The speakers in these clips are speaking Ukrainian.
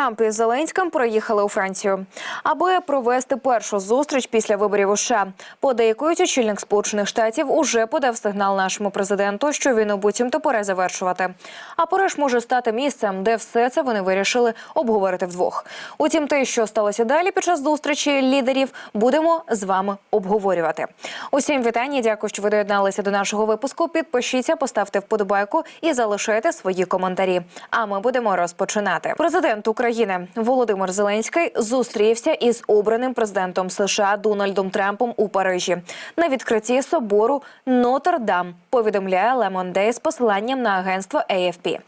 Трамп із Зеленським проїхали у Францію, аби провести першу зустріч після виборів у США. Подейкують очільник Сполучених Штатів уже подав сигнал нашому президенту, що війну буцімто пора завершувати. А Париж може стати місцем, де все це вони вирішили обговорити вдвох. Утім, те, що сталося далі під час зустрічі лідерів, будемо з вами обговорювати. Усім вітання. Дякую, що ви доєдналися до нашого випуску. Підпишіться, поставте вподобайку і залишайте свої коментарі. А ми будемо розпочинати. Президент України Володимир Зеленський зустрівся із обраним президентом США Дональдом Трампом у Парижі на відкритті собору Нотр-Дам. Повідомляє Лемон Дей з посиланням на агентство AFP.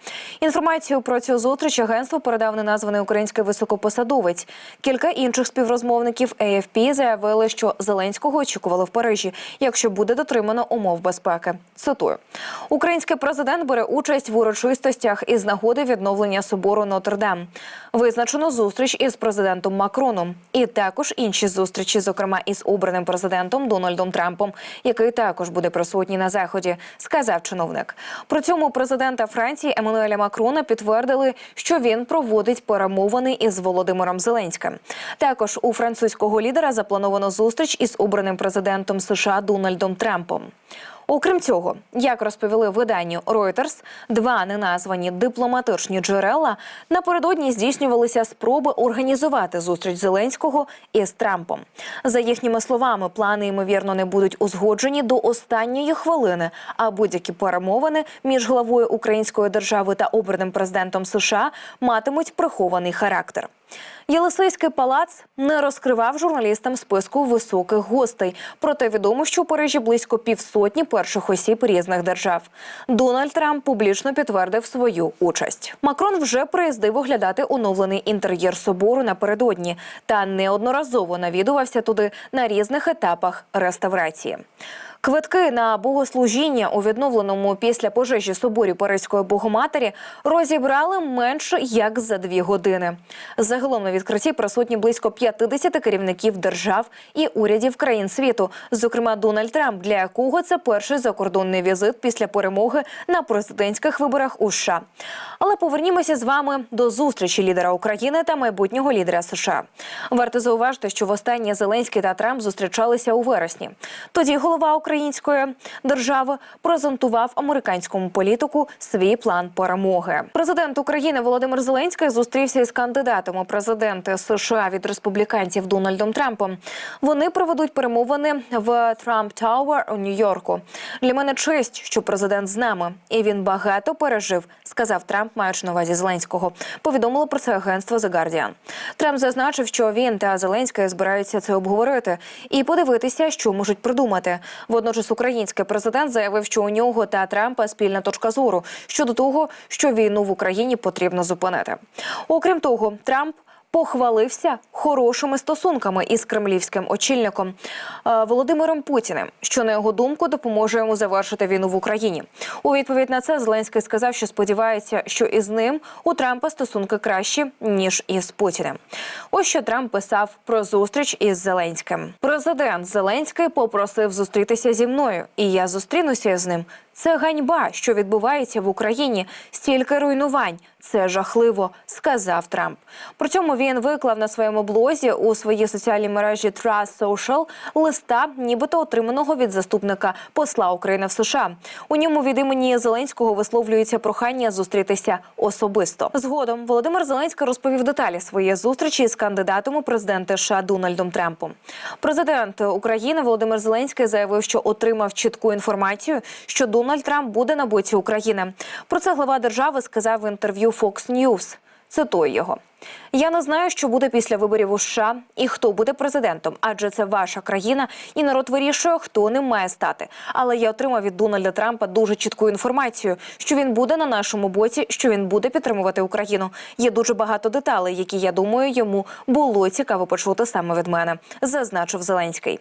Інформацію про цю зустріч агентство передав неназваний український високопосадовець. Кілька інших співрозмовників AFP заявили, що Зеленського очікували в Парижі, якщо буде дотримано умов безпеки. Цитую: український президент бере участь в урочистостях із нагоди відновлення собору Нотр-Дам. Визначено зустріч із президентом Макроном, і також інші зустрічі, зокрема із обраним президентом Дональдом Трампом, який також буде присутній на заході, сказав чиновник. При цьому президента Франції Еммануеля Макрона підтвердили, що він проводить перемовини із Володимиром Зеленським. Також у французького лідера заплановано зустріч із обраним президентом США Дональдом Трампом. Окрім цього, як розповіли виданню Reuters, два неназвані дипломатичні джерела напередодні здійснювалися спроби організувати зустріч Зеленського із Трампом. За їхніми словами, плани ймовірно не будуть узгоджені до останньої хвилини. А будь-які перемовини між главою Української держави та обраним президентом США матимуть прихований характер. Єлисейський палац не розкривав журналістам списку високих гостей. Проте відомо, що у Парижі близько півсотні перших осіб різних держав. Дональд Трамп публічно підтвердив свою участь. Макрон вже приїздив оглядати оновлений інтер'єр собору напередодні та неодноразово навідувався туди на різних етапах реставрації. Квитки на богослужіння у відновленому після пожежі соборі Паризької Богоматері розібрали менше як за дві години. Загалом на відкритті присутні близько 50 керівників держав і урядів країн світу, зокрема Дональд Трамп, для якого це перший закордонний візит після перемоги на президентських виборах у США. Але повернімося з вами до зустрічі лідера України та майбутнього лідера США. Варто зауважити, що востаннє Зеленський та Трамп зустрічалися у вересні. Тоді голова української держави презентував американському політику свій план перемоги. Президент України Володимир Зеленський зустрівся із кандидатом у президенти США від республіканців Дональдом Трампом. Вони проведуть перемовини в Трамп Тауер у Нью-Йорку. Для мене честь, що президент з нами, і він багато пережив, сказав Трамп, маючи на увазі Зеленського. Повідомило про це агентство The Guardian. Трамп зазначив, що він та Зеленський збираються це обговорити і подивитися, що можуть придумати. Український президент заявив, що у нього та Трампа спільна точка зору щодо того, що війну в Україні потрібно зупинити. Окрім того, Трамп. Похвалився хорошими стосунками із кремлівським очільником е, Володимиром Путіним, що на його думку допоможе йому завершити війну в Україні. У відповідь на це Зеленський сказав, що сподівається, що із ним у Трампа стосунки кращі ніж із Путіним. Ось що Трамп писав про зустріч із Зеленським. Президент Зеленський попросив зустрітися зі мною, і я зустрінуся з ним. Це ганьба, що відбувається в Україні. Стільки руйнувань. Це жахливо, сказав Трамп. При цьому він виклав на своєму блозі у своїй соціальній мережі Trust Social листа, нібито отриманого від заступника посла України в США. У ньому від імені Зеленського висловлюється прохання зустрітися особисто. Згодом Володимир Зеленський розповів деталі своєї зустрічі з кандидатом у президенти США Дональдом Трампом. Президент України Володимир Зеленський заявив, що отримав чітку інформацію, що Дональд Трамп буде на боці України. Про це глава держави сказав в інтерв'ю Fox News. Цитую його. Я не знаю, що буде після виборів у США і хто буде президентом, адже це ваша країна, і народ вирішує, хто ним має стати. Але я отримав від Дональда Трампа дуже чітку інформацію, що він буде на нашому боці, що він буде підтримувати Україну. Є дуже багато деталей, які я думаю, йому було цікаво почути саме від мене, зазначив Зеленський.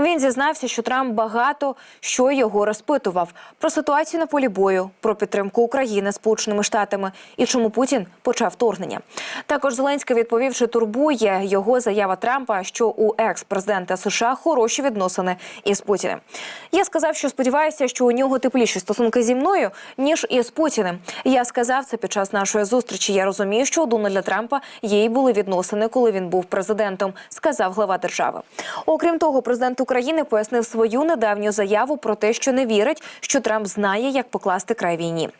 Він зізнався, що Трамп багато що його розпитував про ситуацію на полі бою, про підтримку України Сполученими Штатами і чому Путін почав вторгнення. Так Також Зеленський відповів, що турбує його заява Трампа, що у екс-президента США хороші відносини із Путіним. Я сказав, що сподіваюся, що у нього тепліші стосунки зі мною ніж із Путіним. Я сказав це під час нашої зустрічі. Я розумію, що у Дональда Трампа й були відносини, коли він був президентом, сказав глава держави. Окрім того, президент України пояснив свою недавню заяву про те, що не вірить, що Трамп знає, як покласти край війні.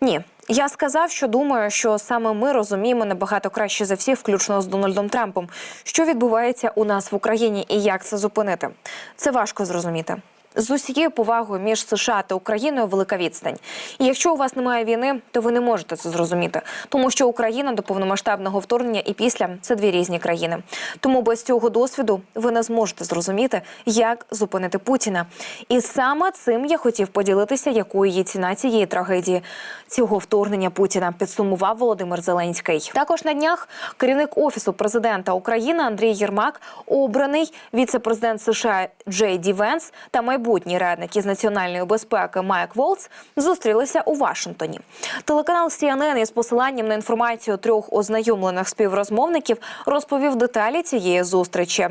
Ні, я сказав, що думаю, що саме ми розуміємо набагато краще за всіх, включно з Дональдом Трампом, що відбувається у нас в Україні і як це зупинити. Це важко зрозуміти. З усією повагою між США та Україною велика відстань. І якщо у вас немає війни, то ви не можете це зрозуміти, тому що Україна до повномасштабного вторгнення і після це дві різні країни. Тому без цього досвіду ви не зможете зрозуміти, як зупинити Путіна. І саме цим я хотів поділитися, якою є ціна цієї трагедії цього вторгнення Путіна. Підсумував Володимир Зеленський. Також на днях керівник офісу президента України Андрій Єрмак обраний віце-президент США Джей Ді Венс та майбутній радник із національної безпеки Майк Волц зустрілися у Вашингтоні. Телеканал CNN із посиланням на інформацію трьох ознайомлених співрозмовників розповів деталі цієї зустрічі.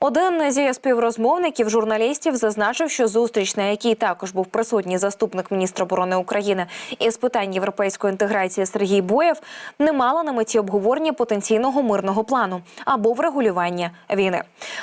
Один зі співрозмовників журналістів зазначив, що зустріч, на якій також був присутній заступник міністра оборони України із питань європейської інтеграції Сергій Боєв, не мала на меті обговорення потенційного мирного плану або врегулювання війни.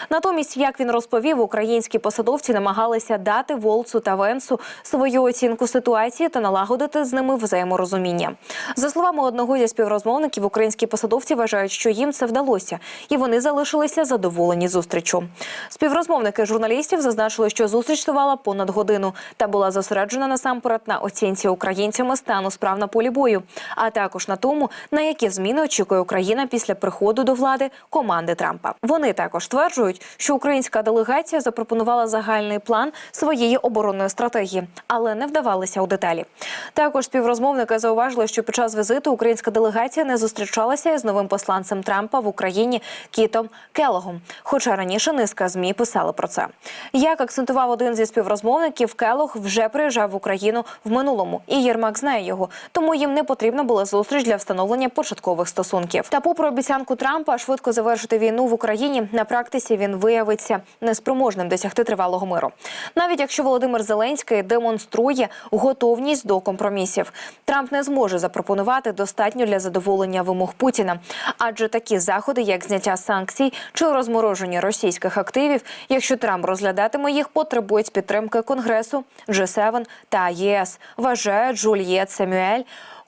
Натомість, як він розповів, українські посадовці намагалися дати Волцу та Венсу свою оцінку ситуації та налагодити з ними взаєморозуміння. За словами одного зі співрозмовників, українські посадовці вважають, що їм це вдалося, і вони залишилися задоволені зустрічю. Співрозмовники журналістів зазначили, що зустріч тривала понад годину та була зосереджена насамперед на оцінці українцями стану справ на полі бою, а також на тому, на які зміни очікує Україна після приходу до влади команди Трампа. Вони також стверджують, що українська делегація запропонувала загальний план своєї оборонної стратегії, але не вдавалися у деталі. Також співрозмовники зауважили, що під час візиту українська делегація не зустрічалася із новим посланцем Трампа в Україні Кітом Келогом. Хоча раніше низка змі писали про це. Як акцентував один зі співрозмовників, Келог вже приїжджав в Україну в минулому, і Єрмак знає його, тому їм не потрібна була зустріч для встановлення початкових стосунків. Та, попри обіцянку Трампа швидко завершити війну в Україні, на практиці він виявиться неспроможним досягти тривалого миру. Навіть якщо Володимир Зеленський демонструє готовність до компромісів, Трамп не зможе запропонувати достатньо для задоволення вимог Путіна, адже такі заходи, як зняття санкцій чи розмороження російських активів, якщо Трамп розглядатиме їх, потребують підтримки Конгресу, G7 та ЄС. Вважає Джульєт Семюель,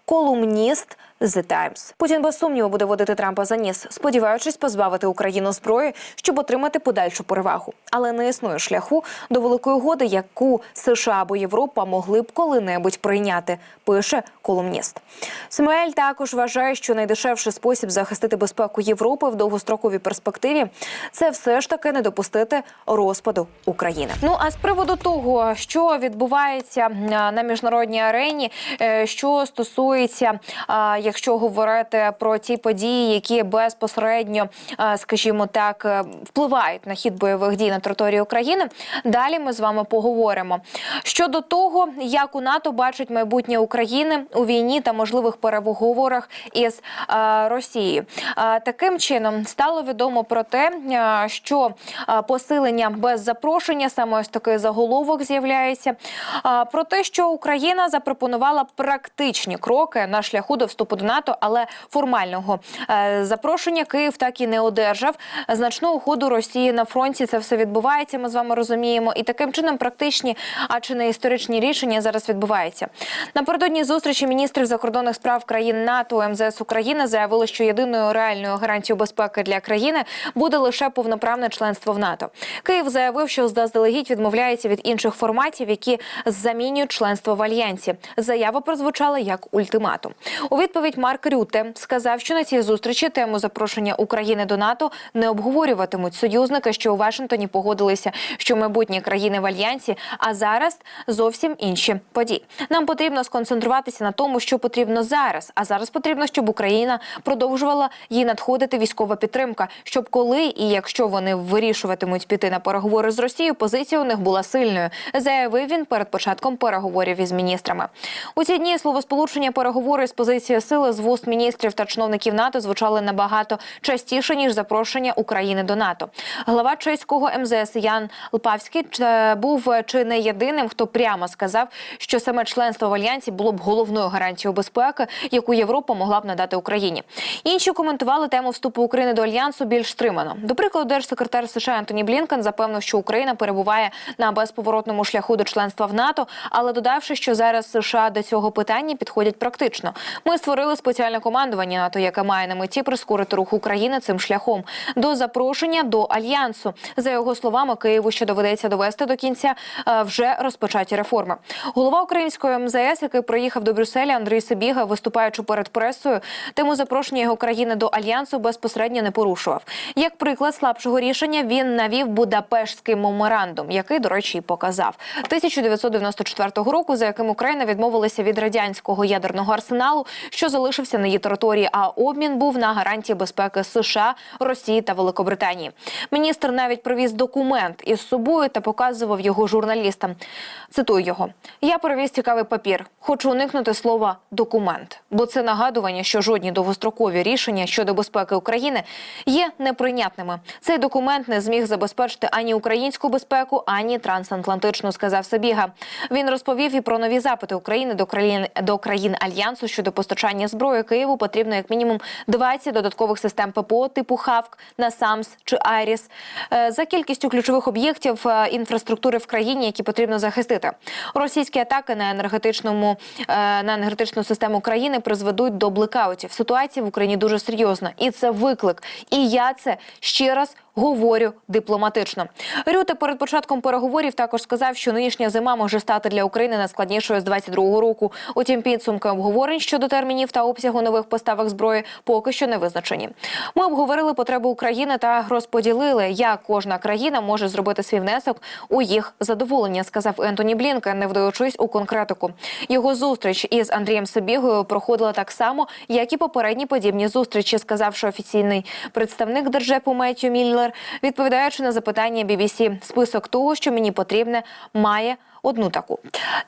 колумніст The Times. Путін без сумніву буде водити Трампа за ніс, сподіваючись позбавити Україну зброї, щоб отримати подальшу перевагу. Але не існує шляху до великої угоди, яку США або Європа могли б коли-небудь прийняти. Пише колумніст. Семуель також вважає, що найдешевший спосіб захистити безпеку Європи в довгостроковій перспективі це все ж таки не допустити розпаду України. Ну а з приводу того, що відбувається на міжнародній арені, е, що стосується якщо говорити про ті події, які безпосередньо, скажімо так, впливають на хід бойових дій на території України. Далі ми з вами поговоримо щодо того, як у НАТО бачить майбутнє України у війні та можливих переговорах із Росією. Таким чином стало відомо про те, що посилення без запрошення саме ось такий заголовок з'являється. Про те, що Україна запропонувала практичні кроки на шляху до вступу до НАТО, але формального е, запрошення Київ так і не одержав. Значного ходу Росії на фронті це все відбувається. Ми з вами розуміємо, і таким чином практичні, а чи не історичні рішення зараз відбуваються. Напередодні зустрічі міністрів закордонних справ країн НАТО МЗС України заявили, що єдиною реальною гарантією безпеки для країни буде лише повноправне членство в НАТО. Київ заявив, що заздалегідь відмовляється від інших форматів, які замінюють членство в альянсі. Заява прозвучала як ультиматум. У відповідь Марк Рюте сказав, що на цій зустрічі тему запрошення України до НАТО не обговорюватимуть союзники, що у Вашингтоні погодилися, що майбутні країни в альянсі, а зараз зовсім інші події. Нам потрібно сконцентруватися на тому, що потрібно зараз. А зараз потрібно, щоб Україна продовжувала їй надходити військова підтримка, щоб коли і якщо вони вирішуватимуть піти на переговори з Росією, позиція у них була сильною. Заявив він перед початком переговорів із міністрами. У ці дні словосполучення переговори з позиції сил сили з вуст міністрів та чиновників НАТО звучали набагато частіше ніж запрошення України до НАТО. Глава чеського МЗС Ян Лпавський е, був чи не єдиним, хто прямо сказав, що саме членство в альянсі було б головною гарантією безпеки, яку Європа могла б надати Україні. Інші коментували тему вступу України до альянсу більш стримано. До прикладу, держсекретар США Антоні Блінкен запевнив, що Україна перебуває на безповоротному шляху до членства в НАТО, але додавши, що зараз США до цього питання підходять практично. Ми створили спеціальне командування НАТО, яке має на меті прискорити рух України цим шляхом до запрошення до альянсу. За його словами, Києву ще доведеться довести до кінця е, вже розпочаті реформи. Голова української МЗС, який приїхав до Брюсселя, Андрій Сибіга, виступаючи перед пресою, тему запрошення його країни до альянсу безпосередньо не порушував. Як приклад слабшого рішення він навів Будапештський меморандум, який, до речі, і показав 1994 року, за яким Україна відмовилася від радянського ядерного арсеналу, що залишився на її території. А обмін був на гарантії безпеки США, Росії та Великобританії. Міністр навіть привіз документ із собою та показував його журналістам. Цитую його: я привіз цікавий папір. Хочу уникнути слова документ, бо це нагадування, що жодні довгострокові рішення щодо безпеки України є неприйнятними. Цей документ не зміг забезпечити ані українську безпеку, ані трансатлантичну, сказав Сабіга. Він розповів і про нові запити України до країн до країн альянсу щодо постачання зброї Києву. Потрібно як мінімум 20 додаткових систем ППО типу ХАВК, НАСАМС чи Айріс Е, за кількістю ключових об'єктів е, інфраструктури в країні, які потрібно захистити. Російські атаки на енергетичному е, на енергетичну систему країни призведуть до блекаутів. Ситуація в Україні дуже серйозна, і це виклик. І я це ще раз говорю дипломатично. Рюте перед початком переговорів також сказав, що нинішня зима може стати для України найскладнішою з 22-го року. Утім, підсумки обговорень щодо термінів та обсягу нових поставок зброї поки що не визначені. Ми обговорили потреби України та розподілили, як кожна країна може зробити свій внесок у їх задоволення, сказав Ентоні Блінкен, не вдаючись у конкретику. Його зустріч із Андрієм Собігою проходила так само, як і попередні подібні зустрічі, сказавши офіційний представник держепу Меттю Міллер, відповідаючи на запитання BBC. Список того, що мені потрібне, має одну таку.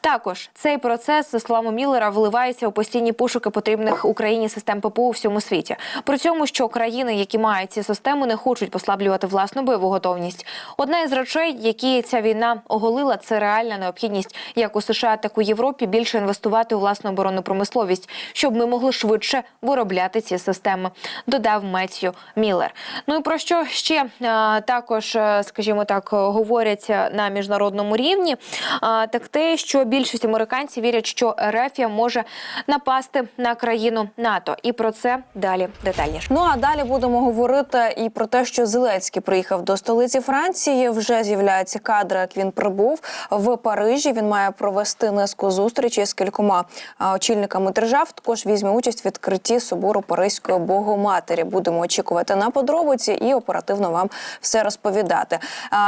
Також цей процес, за словами Міллера, вливається у постійні пошуки потрібних Україні систем ППО у всьому світі. При цьому, що країни, які мають ці системи, не хочуть послаблювати власну бойову готовність. Одна із речей, які ця війна оголила, це реальна необхідність як у США, так у Європі більше інвестувати у власну оборонну промисловість, щоб ми могли швидше виробляти ці системи. Додав Меттью Міллер. Ну і про що ще також, е, скажімо так, говорять на міжнародному рівні? Так те, що більшість американців вірять, що Ерефія може напасти на країну НАТО, і про це далі детальніше. Ну а далі будемо говорити і про те, що Зеленський приїхав до столиці Франції. Вже з'являються кадри, як він прибув в Парижі. Він має провести низку зустрічей з кількома очільниками держав. Також візьме участь в відкритті собору Паризької Богоматері. Будемо очікувати на подробиці і оперативно вам все розповідати.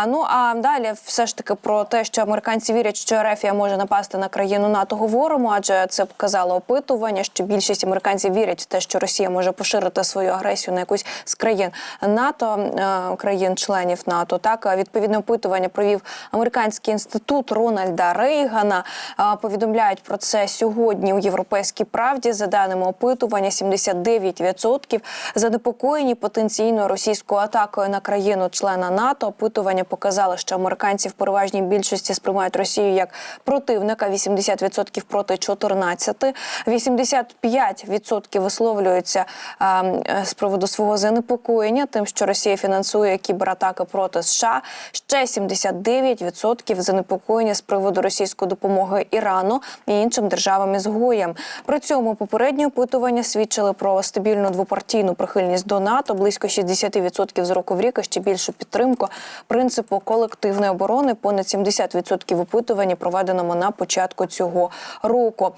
Ну а далі, все ж таки, про те, що американці вірять, що Ерефія може напасти на країну НАТО, говоримо, адже це показало опитування, що більшість американців вірять в те, що Росія може поширити свою агресію на якусь з країн НАТО, е, країн-членів НАТО. Так відповідне опитування провів американський інститут Рональда Рейгана. Е, Повідомляють про це сьогодні у Європейській правді. За даними опитування, 79% занепокоєні потенційною російською атакою на країну-члена НАТО. Опитування показало, що американці в переважній більшості сприймають Росію як противника 80% проти 14%. 85% висловлюються а, е, з приводу свого занепокоєння, тим, що Росія фінансує кібератаки проти США. Ще 79% занепокоєння з приводу російської допомоги Ірану і іншим державам ізгоям. При цьому попередні опитування свідчили про стабільну двопартійну прихильність до НАТО, близько 60% з року в рік, і ще більшу підтримку принципу колективної оборони. Понад 70% опитування проведеному на початку цього року.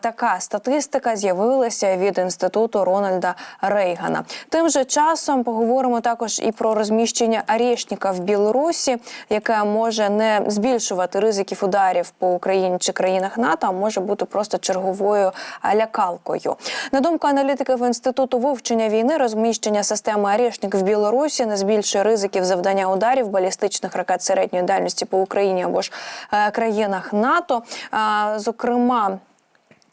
Така статистика з'явилася від інституту Рональда Рейгана. Тим же часом поговоримо також і про розміщення Арєшніка в Білорусі, яке може не збільшувати ризиків ударів по Україні чи країнах НАТО, а може бути просто черговою лякалкою. На думку аналітиків інституту вивчення війни, розміщення системи Арєшнік в Білорусі не збільшує ризиків завдання ударів балістичних ракет середньої дальності по Україні або ж е, країнах НАТО. Зокрема.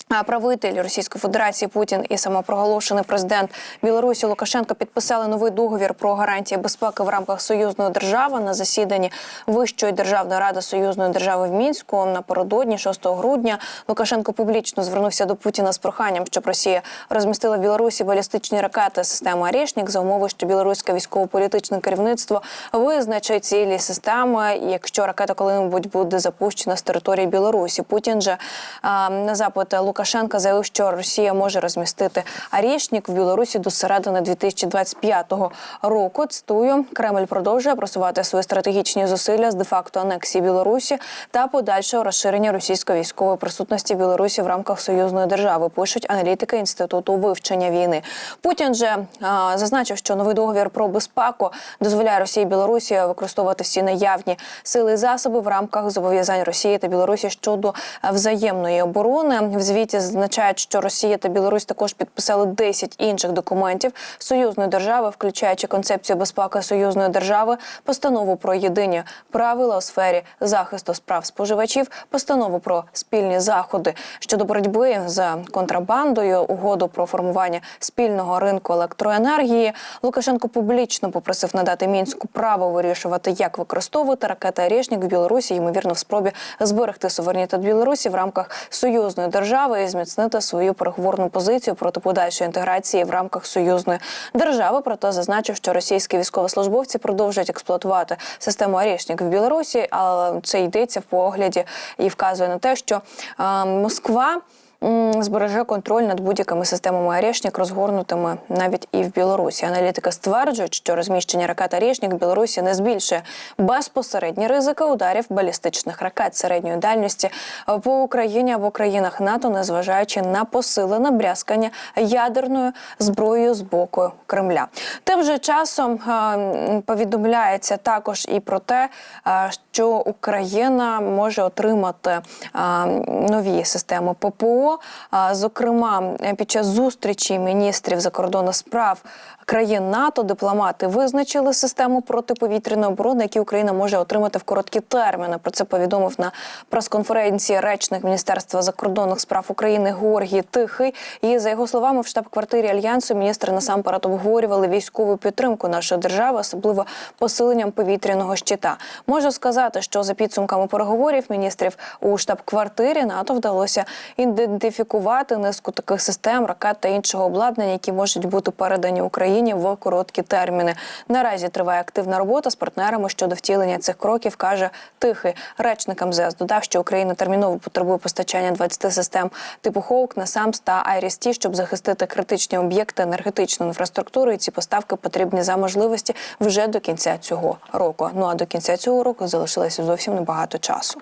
Правитель Російської Федерації Путін і самопроголошений президент Білорусі Лукашенко підписали новий договір про гарантії безпеки в рамках союзної держави на засіданні Вищої державної ради союзної держави в мінську напередодні 6 грудня. Лукашенко публічно звернувся до Путіна з проханням, щоб Росія розмістила в Білорусі балістичні ракети системи «Арєшнік» за умови, що білоруське військово-політичне керівництво визначить цілі системи, якщо ракета коли-небудь буде запущена з території Білорусі. Путін же а, на запит Лукашенка заявив, що Росія може розмістити «Арєшнік» в Білорусі до середини 2025 року. Цитую, Кремль продовжує просувати свої стратегічні зусилля з де-факто анексії Білорусі та подальшого розширення російської військової присутності в Білорусі в рамках союзної держави. Пишуть аналітики інституту вивчення війни. Путін же а, зазначив, що новий договір про безпеку дозволяє Росії і Білорусі використовувати всі наявні сили і засоби в рамках зобов'язань Росії та Білорусі щодо взаємної оборони. В звіті зазначають, що Росія та Білорусь також підписали 10 інших документів союзної держави, включаючи концепцію безпеки союзної держави, постанову про єдині правила у сфері захисту справ споживачів, постанову про спільні заходи щодо боротьби з контрабандою, угоду про формування спільного ринку електроенергії. Лукашенко публічно попросив надати мінську право вирішувати, як використовувати ракети «Арєшнік» в Білорусі, ймовірно, в спробі зберегти суверенітет Білорусі в рамках союзної держави і зміцнити свою переговорну позицію проти подальшої інтеграції в рамках союзної держави. Проте зазначив, що російські військовослужбовці продовжують експлуатувати систему Арішнік в Білорусі, але це йдеться в погляді і вказує на те, що е, Москва. Збереже контроль над будь-якими системами «Арєшнік», розгорнутими навіть і в Білорусі. Аналітики стверджують, що розміщення ракет «Арєшнік» в Білорусі не збільшує безпосередні ризики ударів балістичних ракет середньої дальності по Україні або країнах НАТО, незважаючи на посилене брязкання ядерною зброєю з боку Кремля. Тим же часом повідомляється також і про те, що Україна може отримати нові системи ППО. А, Зокрема, під час зустрічі міністрів закордонних справ країн НАТО дипломати визначили систему протиповітряної оборони, які Україна може отримати в короткі терміни. Про це повідомив на прес-конференції речник Міністерства закордонних справ України Георгій Тихий. І за його словами, в штаб-квартирі альянсу міністри насамперед обговорювали військову підтримку нашої держави, особливо посиленням повітряного щита. Можу сказати, що за підсумками переговорів міністрів у штаб-квартирі НАТО вдалося ідентифікувати низку таких систем, ракет та іншого обладнання, які можуть бути передані Україні в короткі терміни. Наразі триває активна робота з партнерами щодо втілення цих кроків, каже Тихий. Речник МЗС додав, що Україна терміново потребує постачання 20 систем типу Хоук, Насамс та Айріс-Ті, щоб захистити критичні об'єкти енергетичної інфраструктури. І ці поставки потрібні за можливості вже до кінця цього року. Ну а до кінця цього року залишилося зовсім небагато часу.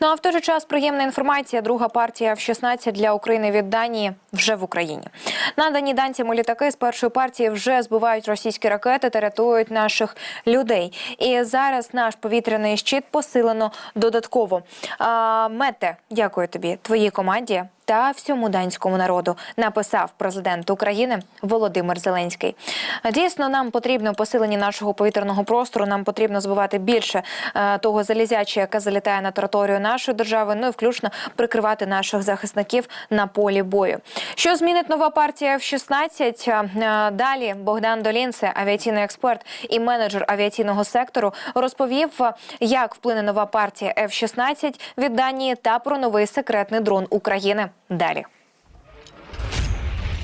Ну а в той же час приємна інформація. Друга партія F-16 для України від Данії вже в Україні. Надані данцями літаки з першої партії вже збивають російські ракети та рятують наших людей. І зараз наш повітряний щит посилено додатково. А, Мете, дякую тобі, твоїй команді. Та всьому данському народу написав президент України Володимир Зеленський. Дійсно, нам потрібно посилення нашого повітряного простору. Нам потрібно збивати більше е, того залізяча, яке залітає на територію нашої держави. Ну і включно прикривати наших захисників на полі бою. Що змінить нова партія F-16? Е, Далі Богдан Долінце, авіаційний експерт і менеджер авіаційного сектору, розповів, е, як вплине нова партія F-16 від Данії та про новий секретний дрон України. Далі.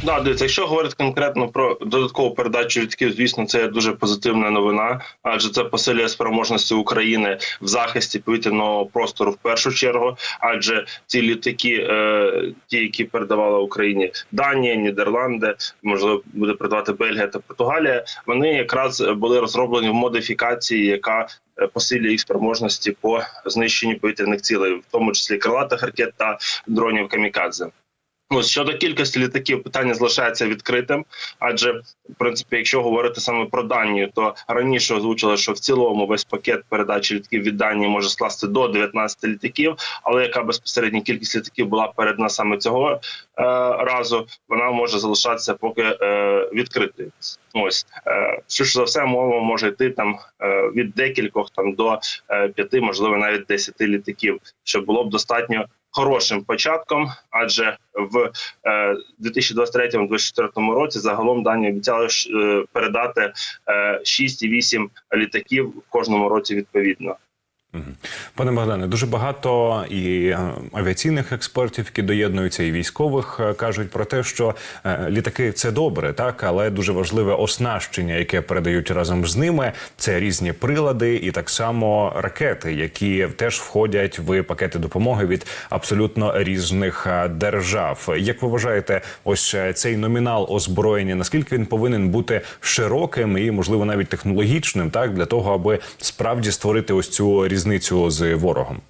Да, дивіться, якщо говорити конкретно про додаткову передачу літаків, звісно, це дуже позитивна новина, адже це посилює спроможності України в захисті повітряного простору в першу чергу. Адже ці літаки, е, ті, які передавала Україні Данія, Нідерланди, можливо, буде передавати Бельгія та Португалія, вони якраз були розроблені в модифікації, яка е, посилює їх спроможності по знищенню повітряних цілей, в тому числі крилатих ракет та дронів камікадзе. Щодо кількості літаків, питання залишається відкритим, адже в принципі, якщо говорити саме про Данію, то раніше озвучили, що в цілому весь пакет передачі літаків від Данії може скласти до 19 літаків. Але яка безпосередня кількість літаків була передана саме цього е, разу, вона може залишатися поки е, відкритою. Ось е, що ж за все, мова може йти там е, від декількох там до е, п'яти, можливо, навіть десяти літаків, що було б достатньо хорошим початком, адже в е, 2023-2024 році загалом дані обіцяли е, передати е, 6,8 літаків в кожному році відповідно. Пане Богдане, дуже багато і е, авіаційних експертів, які доєднуються, і військових е, кажуть про те, що е, літаки це добре, так але дуже важливе оснащення, яке передають разом з ними. Це різні прилади, і так само ракети, які теж входять в пакети допомоги від абсолютно різних держав. Як ви вважаєте, ось цей номінал озброєння, наскільки він повинен бути широким і можливо навіть технологічним, так для того, аби справді створити ось цю різницю з ворогом?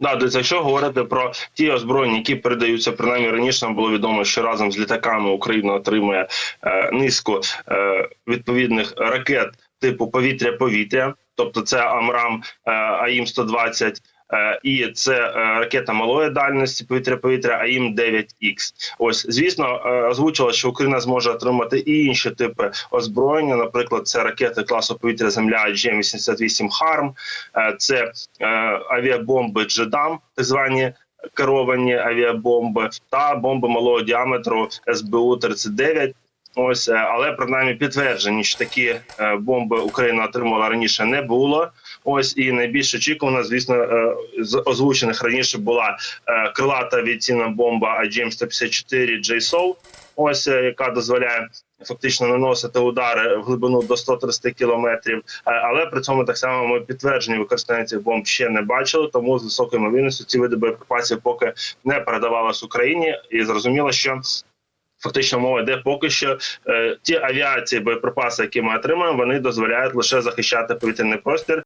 Да, якщо говорити про ті озброєння, які передаються, принаймні раніше нам було відомо, що разом з літаками Україна отримує е, низку е, відповідних ракет типу повітря-повітря, тобто це Амрам е, АІМ 120 е, і це е, ракета малої дальності повітря-повітря АІМ 9 х Ось звісно, е, озвучила, що Україна зможе отримати і інші типи озброєння. Наприклад, це ракети класу повітря Земля GM-88 Харм, е, це е, авіабомби Джедам, так звані керовані авіабомби, та бомби малого діаметру СБУ 39 Ось, е, але принаймні підтверджені, що такі е, бомби Україна отримала раніше не було. Ось і найбільш очікувана, звісно, е, з озвучених раніше була е, крилата авіаційна бомба AGM-154 JSOL, ось е, яка дозволяє фактично наносити удари в глибину до 130 кілометрів. Але при цьому так само ми підтверджені використання цих бомб ще не бачили. Тому з високою ймовірністю ці види боєприпасів поки не передавалися Україні, і зрозуміло, що Фактично мова йде поки що ті авіації, боєприпаси, які ми отримуємо, вони дозволяють лише захищати повітряний простір